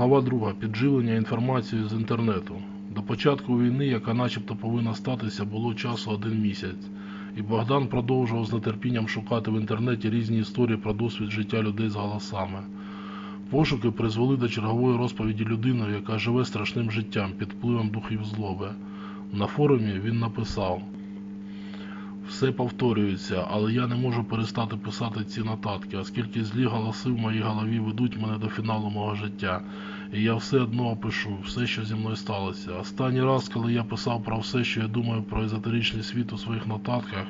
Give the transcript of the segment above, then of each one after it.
Глава 2. Підживлення інформацією з інтернету. До початку війни, яка начебто повинна статися, було часу один місяць. І Богдан продовжував з нетерпінням шукати в інтернеті різні історії про досвід життя людей з голосами. Пошуки призвели до чергової розповіді людини, яка живе страшним життям під впливом духів злоби. На форумі він написав: Все повторюється, але я не можу перестати писати ці нотатки, оскільки злі голоси в моїй голові ведуть мене до фіналу мого життя. І я все одно опишу, все, що зі мною сталося. Останній раз, коли я писав про все, що я думаю про езотеричний світ у своїх нотатках,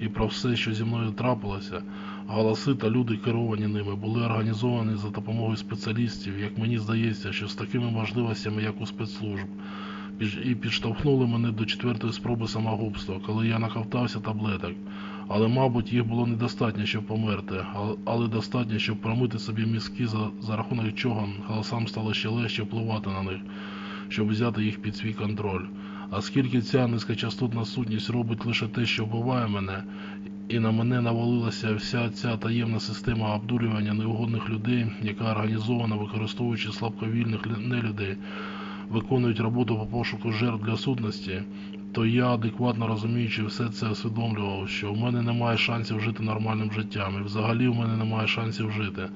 і про все, що зі мною трапилося, голоси та люди, керовані ними, були організовані за допомогою спеціалістів, як мені здається, що з такими можливостями, як у спецслужб, і підштовхнули мене до четвертої спроби самогубства, коли я наковтався таблеток. Але, мабуть, їх було недостатньо, щоб померти, але, достатньо, щоб промити собі мізки, за, за рахунок чого голосам стало ще легше впливати на них, щоб взяти їх під свій контроль. А скільки ця низькочастотна сутність робить лише те, що вбиває мене, і на мене навалилася вся ця таємна система обдурювання неугодних людей, яка організована, використовуючи слабковільних лю- нелюдей, виконують роботу по пошуку жертв для сутності, то я, адекватно розуміючи все це, усвідомлював, що в мене немає шансів жити нормальним життям, і взагалі в мене немає шансів жити.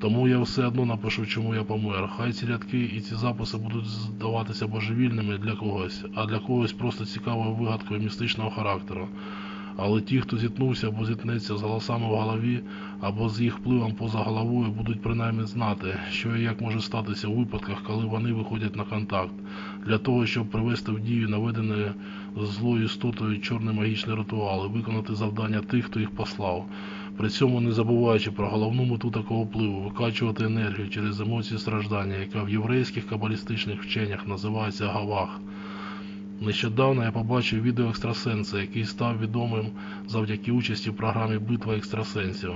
Тому я все одно напишу, чому я помер. Хай ці рядки і ці записи будуть здаватися божевільними для когось, а для когось просто цікавою вигадкою містичного характеру. Але ті, хто зіткнувся або зіткнеться з голосами в голові, або з їх впливом поза головою, будуть принаймні знати, що і як може статися у випадках, коли вони виходять на контакт, для того, щоб привести в дію наведене злою істотою чорний магічний ритуал і виконати завдання тих, хто їх послав. При цьому не забуваючи про головну мету такого впливу викачувати енергію через емоції страждання, яка в єврейських кабалістичних вченнях називається гавах. Нещодавно я побачив відео екстрасенса, який став відомим завдяки участі в програмі Битва екстрасенсів.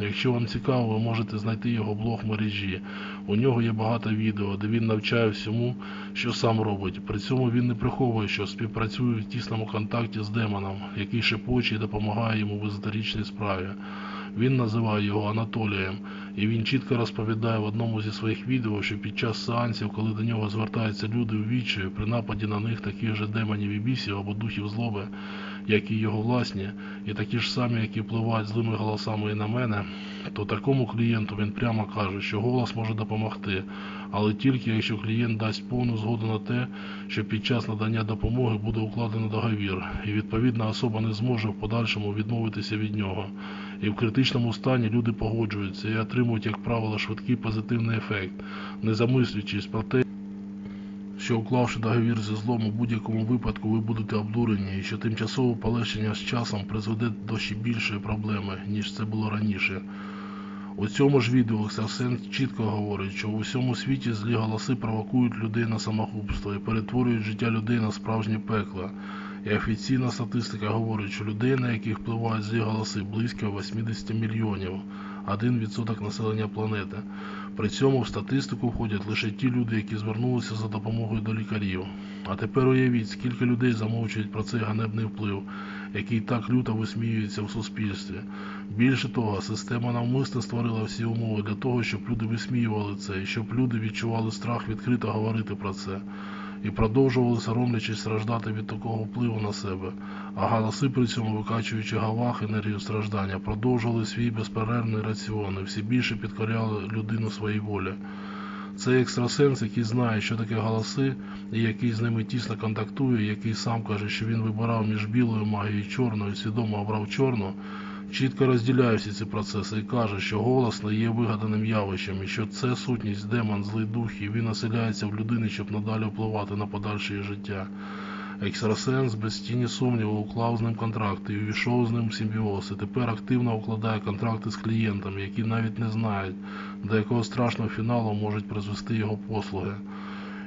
Якщо вам цікаво, ви можете знайти його блог в мережі. У нього є багато відео, де він навчає всьому, що сам робить. При цьому він не приховує, що співпрацює в тісному контакті з демоном, який шепоче і допомагає йому в езотеричній справі. Він називає його Анатолієм, і він чітко розповідає в одному зі своїх відео, що під час сеансів, коли до нього звертаються люди у відчаю, при нападі на них таких же демонів і бісів або духів злоби, як і його власні, і такі ж самі, які впливають злими голосами і на мене, то такому клієнту він прямо каже, що голос може допомогти, але тільки якщо клієнт дасть повну згоду на те, що під час надання допомоги буде укладено договір, і відповідна особа не зможе в подальшому відмовитися від нього. І в критичному стані люди погоджуються і отримують, як правило, швидкий позитивний ефект, не замислюючись про те, що уклавши договір зі злом у будь-якому випадку ви будете обдурені і що тимчасове полегшення з часом призведе до ще більшої проблеми, ніж це було раніше. У цьому ж відео Екстрасенс чітко говорить, що у всьому світі злі голоси провокують людей на самогубство і перетворюють життя людей на справжнє пекло. І офіційна статистика говорить, що людей, на яких впливають злі голоси, близько 80 мільйонів, 1% населення планети. При цьому в статистику входять лише ті люди, які звернулися за допомогою до лікарів. А тепер уявіть, скільки людей замовчують про цей ганебний вплив, який так люто висміюється в суспільстві. Більше того, система навмисно створила всі умови для того, щоб люди висміювали це, і щоб люди відчували страх відкрито говорити про це. І продовжували соромлячись страждати від такого впливу на себе, а голоси при цьому, викачуючи гавах енергію страждання, продовжували свій безперервний раціон і все більше підкоряли людину своїй волі. Цей екстрасенс, який знає, що таке голоси, і який з ними тісно контактує, який сам каже, що він вибирав між білою магією і чорною, свідомо обрав чорну, чітко розділяє всі ці процеси і каже, що голос не є вигаданим явищем, і що це сутність, демон, злий дух, і він оселяється в людини, щоб надалі впливати на подальше її життя. Екстрасенс без тіні сумніву уклав з ним контракти і увійшов з ним в симбіоз, і тепер активно укладає контракти з клієнтами, які навіть не знають, до якого страшного фіналу можуть призвести його послуги.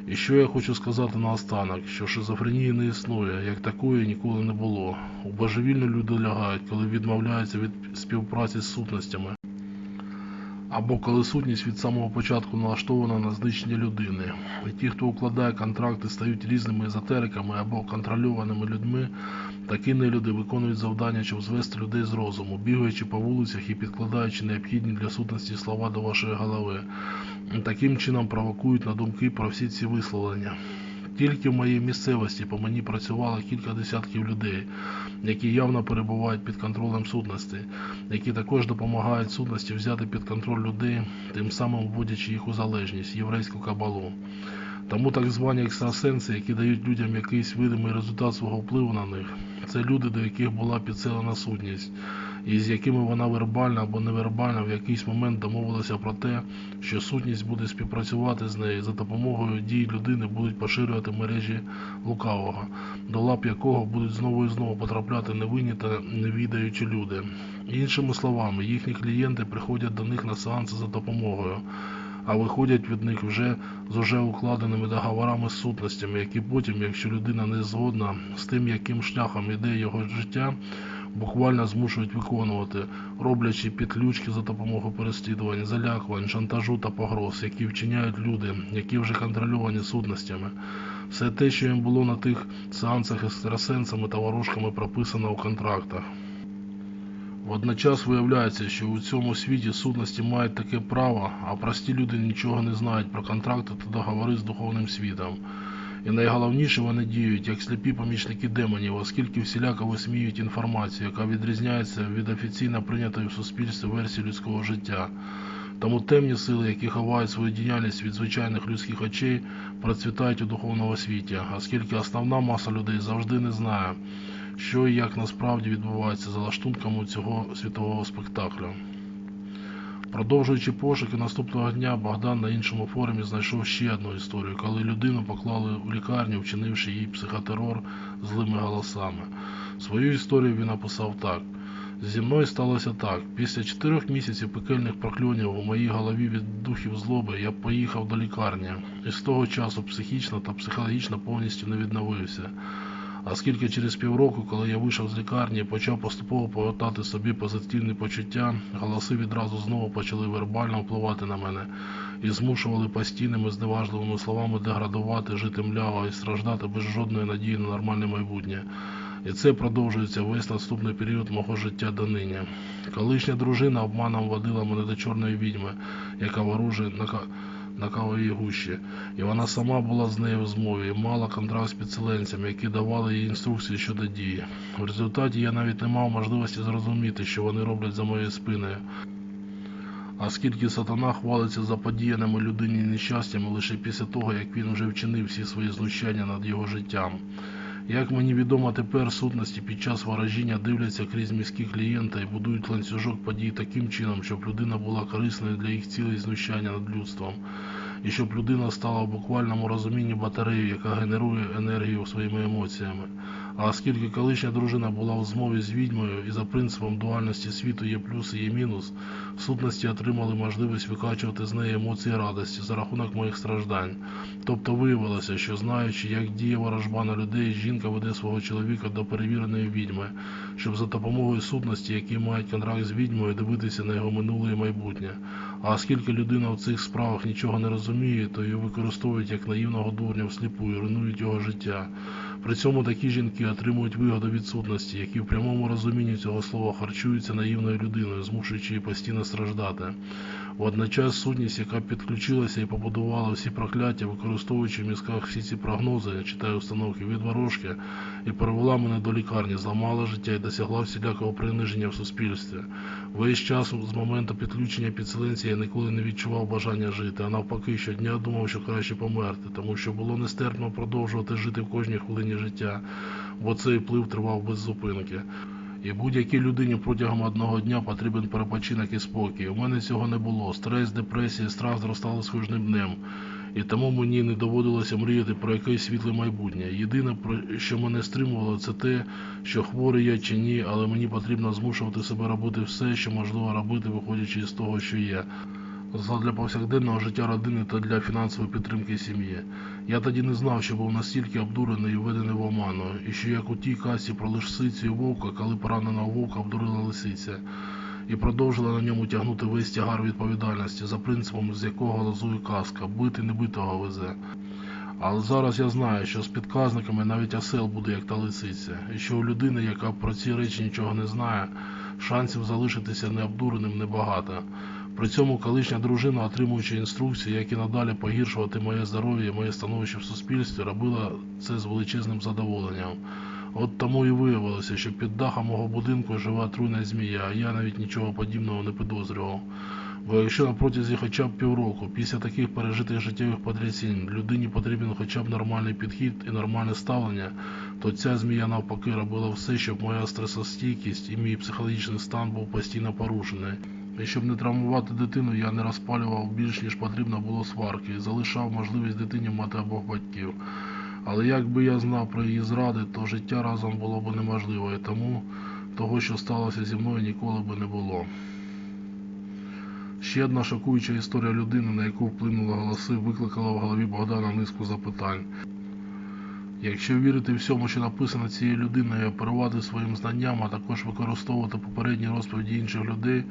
І що я хочу сказати наостанок, що шизофренії не існує, як такої ніколи не було. У божевільні люди лягають, коли відмовляються від співпраці з сутностями. Або коли сутність від самого початку налаштована на знищення людини. І ті, хто укладає контракти, стають різними езотериками або контрольованими людьми, такі нелюди виконують завдання, щоб звести людей з розуму, бігаючи по вулицях і підкладаючи необхідні для сутності слова до вашої голови. Таким чином провокують на думки про всі ці висловлення. Тільки в моїй місцевості по мені працювало кілька десятків людей, які явно перебувають під контролем сутності, які також допомагають сутності взяти під контроль людей, тим самим вводячи їх у залежність, єврейську кабалу. Тому так звані екстрасенси, які дають людям якийсь видимий результат свого впливу на них, це люди, до яких була підсилена сутність, і з якими вона вербально або невербально в якийсь момент домовилася про те, що сутність буде співпрацювати з нею за допомогою дій людини будуть поширювати мережі лукавого, до лап якого будуть знову і знову потрапляти невинні та невідаючі люди. Іншими словами, їхні клієнти приходять до них на сеанси за допомогою, а виходять від них вже з уже укладеними договорами з сутностями, які потім, якщо людина не згодна з тим, яким шляхом іде його життя, буквально змушують виконувати, роблячи підключки за допомогою переслідувань, залякувань, шантажу та погроз, які вчиняють люди, які вже контрольовані сутностями. Все те, що їм було на тих сеансах екстрасенсами та ворожками прописано у контрактах. Водночас виявляється, що у цьому світі сутності мають таке право, а прості люди нічого не знають про контракти та договори з духовним світом. І найголовніше вони діють як сліпі помічники демонів, оскільки всіляко висміюють інформацію, яка відрізняється від офіційно прийнятої в суспільстві версії людського життя. Тому темні сили, які ховають свою діяльність від звичайних людських очей, процвітають у духовному світі, оскільки основна маса людей завжди не знає, що і як насправді відбувається за лаштунками цього світового спектаклю. Продовжуючи пошуки наступного дня, Богдан на іншому форумі знайшов ще одну історію, коли людину поклали в лікарню, вчинивши їй психотерор злими голосами. Свою історію він написав так. Зі мною сталося так. Після чотирьох місяців пекельних прокльонів у моїй голові від духів злоби я поїхав до лікарні і з того часу психічно та психологічно повністю не відновився. Оскільки через півроку, коли я вийшов з лікарні і почав поступово повертати собі позитивні почуття, голоси відразу знову почали вербально впливати на мене і змушували постійними зневажливими словами деградувати, жити мляво і страждати без жодної надії на нормальне майбутнє. І це продовжується весь наступний період мого життя донині. Колишня дружина обманом водила мене до чорної відьми, яка ворожить на, на кавовій гущі. І вона сама була з нею в змові і мала контракт з підселенцями, які давали їй інструкції щодо дії. В результаті я навіть не мав можливості зрозуміти, що вони роблять за моєю спиною. А скільки сатана хвалиться за подіяними людині нещастями лише після того, як він вже вчинив всі свої знущання над його життям. Як мені відомо тепер, сутності під час ворожіння дивляться крізь міські клієнта і будують ланцюжок подій таким чином, щоб людина була корисною для їх цілей знущання над людством, і щоб людина стала в буквальному розумінні батареєю, яка генерує енергію своїми емоціями. А оскільки колишня дружина була в змові з відьмою і за принципом дуальності світу є плюс і є мінус, сутності отримали можливість викачувати з неї емоції радості за рахунок моїх страждань. Тобто виявилося, що знаючи, як діє ворожба на людей, жінка веде свого чоловіка до перевіреної відьми, щоб за допомогою сутності, які мають контракт з відьмою, дивитися на його минуле і майбутнє. А оскільки людина в цих справах нічого не розуміє, то її використовують як наївного дурня всліпу і руйнують його життя. При цьому такі жінки отримують вигоду відсутності, які в прямому розумінні цього слова харчуються наївною людиною, змушуючи її постійно страждати. Водночас сутність, яка підключилася і побудувала всі прокляття, використовуючи в мізках всі ці прогнози, я читаю установки від ворожки, і перевела мене до лікарні, зламала життя і досягла всілякого приниження в суспільстві. Весь час з моменту підключення підселенця я ніколи не відчував бажання жити, а навпаки, щодня думав, що краще померти, тому що було нестерпно продовжувати жити в кожній хвилині життя, бо цей вплив тривав без зупинки. І будь-якій людині протягом одного дня потрібен перепочинок і спокій. У мене цього не було. Стрес, депресія, страх зростали з кожним днем. І тому мені не доводилося мріяти про якесь світле майбутнє. Єдине, що мене стримувало, це те, що хворий я чи ні, але мені потрібно змушувати себе робити все, що можливо робити, виходячи з того, що є. Задля повсякденного життя родини та для фінансової підтримки сім'ї. Я тоді не знав, що був настільки обдурений і введений в оману, і що як у тій касі про лисицю і вовка, коли пораненого вовка обдурила лисиця, і продовжила на ньому тягнути весь тягар відповідальності за принципом, з якого лазує казка, бити небитого везе. Але зараз я знаю, що з підказниками навіть осел буде як та лисиця, і що у людини, яка про ці речі нічого не знає, шансів залишитися необдуреним небагато. При цьому колишня дружина, отримуючи інструкції, як і надалі погіршувати моє здоров'я і моє становище в суспільстві, робила це з величезним задоволенням. От тому і виявилося, що під дахом мого будинку живе отруйна змія, а я навіть нічого подібного не підозрював. Бо якщо на протязі хоча б півроку, після таких пережитих життєвих потрясінь, людині потрібен хоча б нормальний підхід і нормальне ставлення, то ця змія навпаки робила все, щоб моя стресостійкість і мій психологічний стан був постійно порушений. І щоб не травмувати дитину, я не розпалював більш ніж потрібно було сварки і залишав можливість дитині мати обох батьків. Але якби я знав про її зради, то життя разом було б неможливо, і тому того, що сталося зі мною, ніколи би не було. Ще одна шокуюча історія людини, на яку вплинули голоси, викликала в голові Богдана низку запитань. Якщо вірити всьому, що написано цією людиною, оперувати своїм знанням, а також використовувати попередні розповіді інших людей,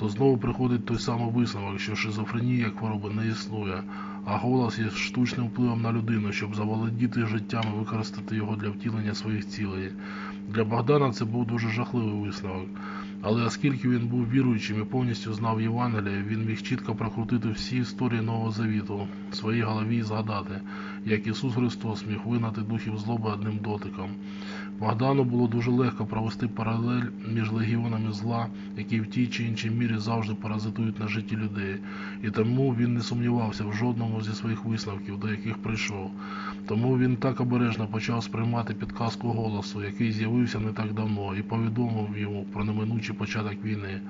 то знову приходить той самий висновок, що шизофренія хвороби не існує, а голос є штучним впливом на людину, щоб заволодіти життям і використати його для втілення своїх цілей. Для Богдана це був дуже жахливий висновок. Але оскільки він був віруючим і повністю знав Євангеліє, він міг чітко прокрутити всі історії Нового Завіту в своїй голові і згадати, як Ісус Христос міг вигнати духів злоби одним дотиком. Богдану було дуже легко провести паралель між легіонами зла, які в тій чи іншій мірі завжди паразитують на житті людей, і тому він не сумнівався в жодному зі своїх висновків, до яких прийшов. Тому він так обережно почав сприймати підказку голосу, який з'явився не так давно, і повідомив йому про неминучий початок війни.